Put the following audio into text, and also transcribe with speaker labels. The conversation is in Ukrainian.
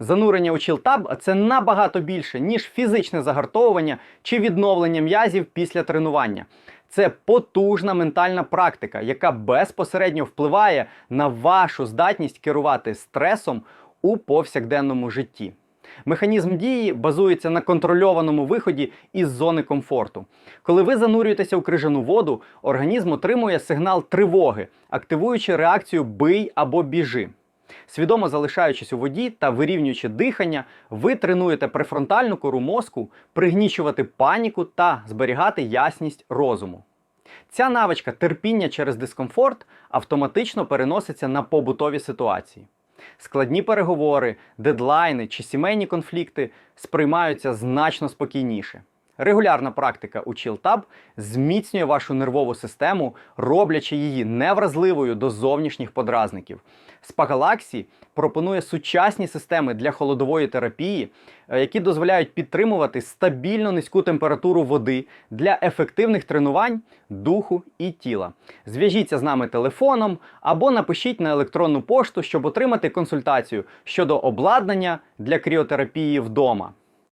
Speaker 1: Занурення у чілтаб це набагато більше, ніж фізичне загартовування чи відновлення м'язів після тренування. Це потужна ментальна практика, яка безпосередньо впливає на вашу здатність керувати стресом у повсякденному житті. Механізм дії базується на контрольованому виході із зони комфорту. Коли ви занурюєтеся у крижану воду, організм отримує сигнал тривоги, активуючи реакцію бий або біжи. Свідомо залишаючись у воді та вирівнюючи дихання, ви тренуєте префронтальну кору мозку пригнічувати паніку та зберігати ясність розуму. Ця навичка терпіння через дискомфорт автоматично переноситься на побутові ситуації. Складні переговори, дедлайни чи сімейні конфлікти сприймаються значно спокійніше. Регулярна практика у ChillTab зміцнює вашу нервову систему, роблячи її невразливою до зовнішніх подразників. Spagalaxy пропонує сучасні системи для холодової терапії, е, які дозволяють підтримувати стабільно низьку температуру води для ефективних тренувань духу і тіла. Зв'яжіться з нами телефоном або напишіть на електронну пошту, щоб отримати консультацію щодо обладнання для кріотерапії вдома.